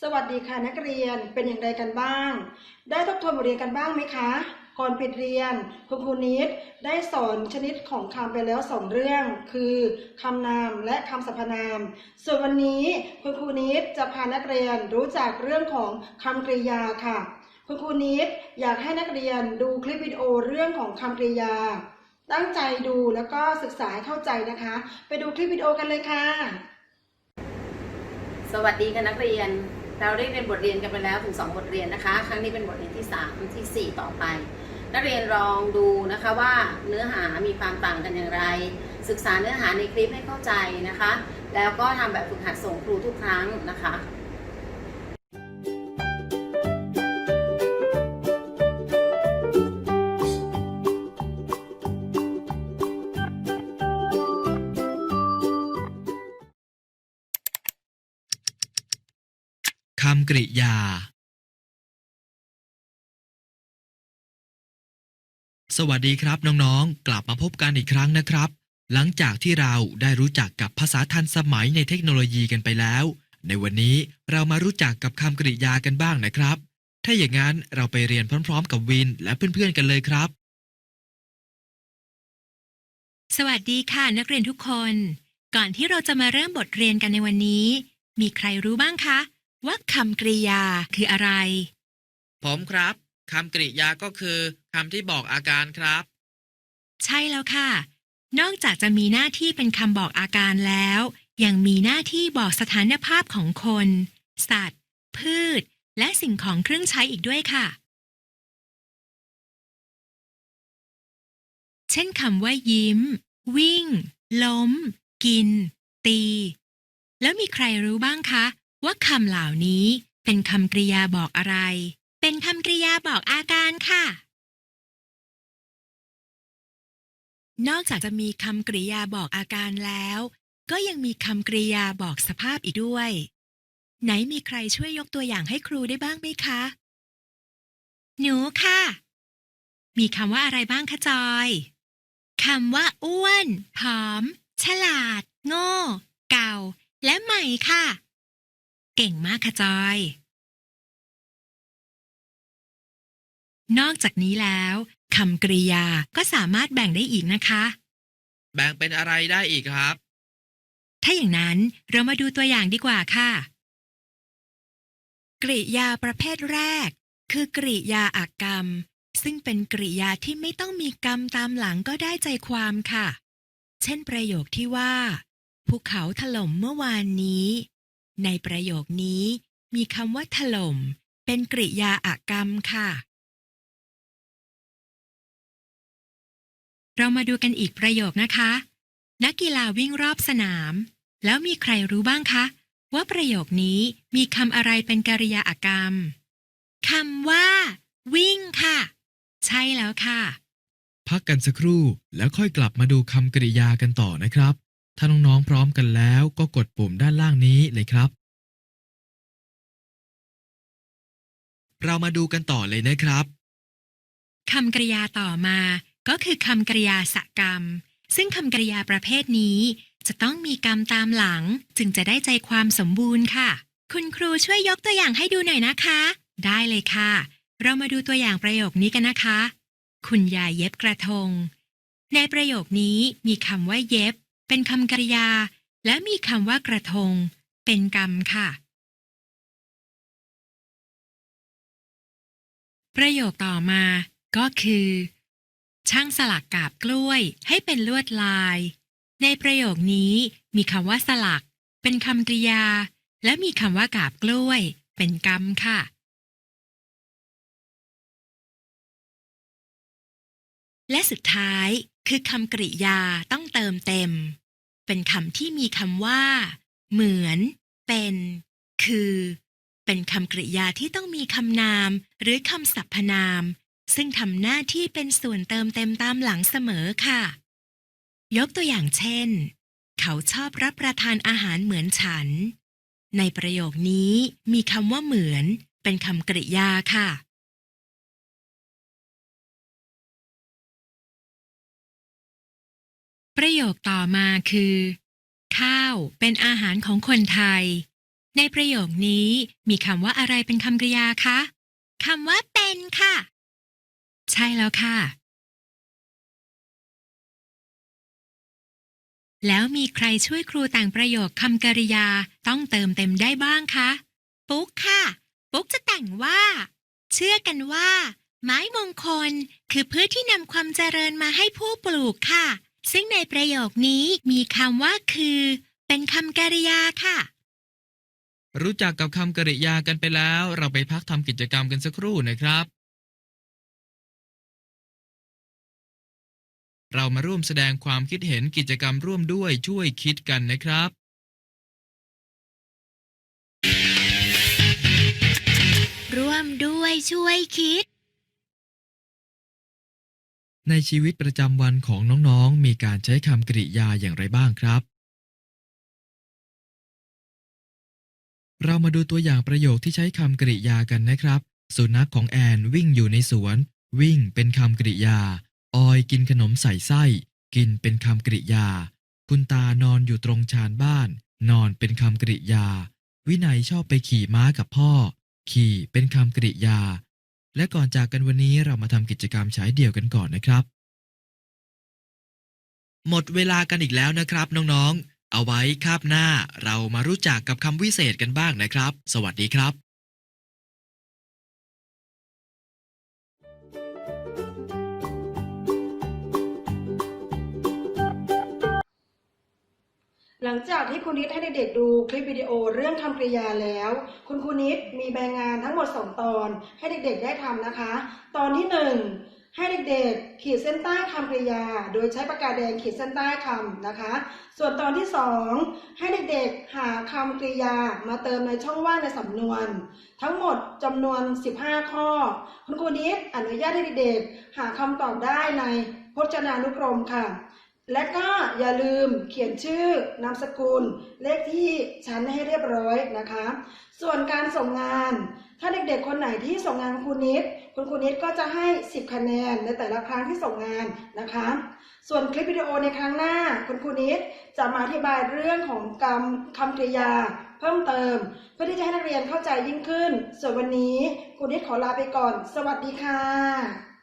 สวัสดีค่ะนักเรียนเป็นอย่างไรกันบ้าง ได้ทบทวนบทเรียนกันบ้างไหมคะ ก่อนปิดเรียนคุณครูนิดได้สอนชนิดของคำไปแล้วสองเรื่อง คือคำนามและคำสรรพนาม ส่วนวันนี้คุณครูนิดจะพานักเรียนรู้จักเรื่องของคำกริยาค่ะ คุณครูนิดอยากให้นักเรียนดูคลิปวิดีโอเรื่องของคำกริยา ตั้งใจดูแล้วก็ศึกษาให้เข้าใจนะคะ ไปดูคลิปวิดีโอกันเลยค่ะ สวัสดีค่ะนักเรียน เราได้เรียนบทเรียนกันไปแล้วถึง 2 บทเรียนนะคะ ครั้งนี้เป็นบทเรียนที่ 3ทีสี่ 4 ต่อไป นักเรียนลองดูนะคะว่าเนื้อหามีความต่างกันอย่างไร ศึกษาเนื้อหาในคลิปให้เข้าใจนะคะ แล้วก็ทำแบบฝึกหัดส่งครูทุกครั้งนะคะ คำกริยา สวัสดีครับน้องๆ กลับมาพบกันอีกครั้งนะครับ หลังจากที่เราได้รู้จักกับภาษาทันสมัยในเทคโนโลยีกันไปแล้ว ในวันนี้เรามารู้จักกับคำกริยากันบ้างนะครับ ถ้าอย่างนั้นเราไปเรียนพร้อม ๆ กับวินและเพื่อนๆกันเลยครับ สวัสดีค่ะนักเรียนทุกคน ก่อนที่เราจะมาเริ่มบทเรียนกันในวันนี้ มีใครรู้บ้างคะ ว่าคำกริยาคืออะไร ผมครับคำกริยาก็คือคำที่บอกอาการครับ ใช่แล้วค่ะ นอกจากจะมีหน้าที่เป็นคำบอกอาการแล้ว ยังมีหน้าที่บอกสถานภาพของคน สัตว์ พืช และสิ่งของเครื่องใช้อีกด้วยค่ะ เช่นคำว่ายิ้ม วิ่ง ล้ม กิน ตี แล้วมีใครรู้บ้างคะ ว่าคำเหล่านี้เป็นคำกริยาบอกอะไร เป็นคำกริยาบอกอาการค่ะ นอกจากจะมีคำกริยาบอกอาการแล้ว ก็ยังมีคำกริยาบอกสภาพอีกด้วย ไหนมีใครช่วยยกตัวอย่างให้ครูได้บ้างไหมคะ หนูค่ะ มีคำว่าอะไรบ้างคะจอยคำว่าอ้วน ผอม ฉลาด โง่ เก่า และใหม่ค่ะ เก่งมากค่ะจอย นอกจากนี้แล้วคำกริยาก็สามารถแบ่งได้อีกนะคะ แบ่งเป็นอะไรได้อีกครับ ถ้าอย่างนั้นเรามาดูตัวอย่างดีกว่าค่ะ กริยาประเภทแรก คือกริยาอากรรม ซึ่งเป็นกริยาที่ไม่ต้องมีกรรมตามหลังก็ได้ใจความค่ะ เช่นประโยคที่ว่า ภูเขาถล่มเมื่อวานนี้ ในประโยคนี้ มีคำว่าถล่ม เป็นกริยาอากรรมค่ะ เรามาดูกันอีกประโยคนะคะ นักกีฬาวิ่งรอบสนาม แล้วมีใครรู้บ้างคะ ว่าประโยคนี้มีคำอะไรเป็นกริยาอากรรมคำว่า วิ่งค่ะ ใช่แล้วค่ะ พักกันสักครู่แล้วค่อยกลับมาดูคำกริยากันต่อนะครับ ถ้าน้องๆพร้อมกันแล้วก็กดปุ่มด้านล่างนี้เลยครับ เรามาดูกันต่อเลยนะครับคำกริยาต่อมาก็คือคำกริยาสกรรม ซึ่งคำกริยาประเภทนี้ จะต้องมีกรรมตามหลัง จึงจะได้ใจความสมบูรณ์ค่ะ คุณครูช่วยยกตัวอย่างให้ดูหน่อยนะคะ ได้เลยค่ะ เรามาดูตัวอย่างประโยคนี้กันนะคะ คุณยายเย็บกระทง ในประโยคนี้มีคำว่าเย็บ เป็นคำกริยา และมีคำว่ากระทง เป็นกรรมค่ะ ประโยคต่อมาก็คือ ช่างสลักกาบกล้วยให้เป็นลวดลาย ในประโยคนี้มีคำว่าสลัก เป็นคำกริยา และมีคำว่ากาบกล้วย เป็นกรรมค่ะและสุดท้าย คือคำกริยาต้องเติมเต็ม เป็นคำที่มีคำว่า เหมือน เป็น คือ เป็นคำกริยาที่ต้องมีคำนามหรือคำสรรพนาม ซึ่งทำหน้าที่เป็นส่วนเติมเต็มตามหลังเสมอค่ะ ยกตัวอย่างเช่น เขาชอบรับประทานอาหารเหมือนฉัน ในประโยคนี้มีคำว่าเหมือน เป็นคำกริยาค่ะ ประโยคต่อมาคือ ข้าวเป็นอาหารของคนไทย ในประโยคนี้มีคำว่าอะไรเป็นคำกริยาคะคำว่าเป็นค่ะ ใช่แล้วค่ะ แล้วมีใครช่วยครูแต่งประโยคคำกริยาต้องเติมเต็มได้บ้างคะปุ๊กค่ะ ปุ๊กจะแต่งว่า เชื่อกันว่า ไม้มงคลคือพืชที่นำความเจริญมาให้ผู้ปลูกค่ะ ซึ่งในประโยคนี้มีคำว่าคือ เป็นคำกริยาค่ะ รู้จักกับคำกริยากันไปแล้ว เราไปพักทำกิจกรรมกันสักครู่นะครับ เรามาร่วมแสดงความคิดเห็นกิจกรรมร่วมด้วยช่วยคิดกันนะครับร่วมด้วยช่วยคิด ในชีวิตประจำวันของน้องๆ มีการใช้คำกริยาอย่างไรบ้างครับ เรามาดูตัวอย่างประโยคที่ใช้คำกริยากันนะครับ สุนัขของแอนวิ่งอยู่ในสวน วิ่งเป็นคำกริยา ออยกินขนมใส่ไส้ กินเป็นคำกริยา คุณตานอนอยู่ตรงชานบ้าน นอนเป็นคำกริยา วินัยชอบไปขี่ม้ากับพ่อ ขี่เป็นคำกริยา และก่อนจากกันวันนี้เรามาทำกิจกรรมใช้เดี่ยวกันก่อนนะครับ หมดเวลากันอีกแล้วนะครับน้องๆ เอาไว้คาบหน้าเรามารู้จักกับคำวิเศษกันบ้างนะครับ สวัสดีครับ หลังจากที่คุณนิดให้เด็กๆดูคลิปวิดีโอเรื่องคำกริยาแล้ว คุณครูนิดมีใบงานทั้งหมด 2 ตอน ให้เด็กๆได้ทำนะคะ ตอนที่ 1 ให้เด็กๆ ขีดเส้นใต้คำกริยา โดยใช้ปากกาแดงขีดเส้นใต้คำนะคะ ส่วนตอนที่ 2 ให้เด็กๆ หาคำกริยามาเติมในช่องว่างในสำนวน ทั้งหมดจำนวน 15 ข้อ คุณครูนิดอนุญาตให้เด็กๆ หาคำตอบได้ในพจนานุกรมค่ะ และก็อย่าลืมเขียนชื่อนามสกุล เลขที่ชั้นให้เรียบร้อยนะคะ ส่วนการส่งงาน ถ้าเด็กๆ คนไหนที่ส่งงานคุณนิด คุณครูนิดก็จะให้ 10 คะแนนในแต่ละครั้งที่ส่งงานนะคะ ส่วนคลิปวิดีโอในครั้งหน้า คุณครูนิดจะมาอธิบายเรื่องของกรรมคำกริยา เพิ่มเติม เพื่อที่จะให้นักเรียนเข้าใจยิ่งขึ้น ส่วนวันนี้ครูนิดขอลาไปก่อน สวัสดีค่ะ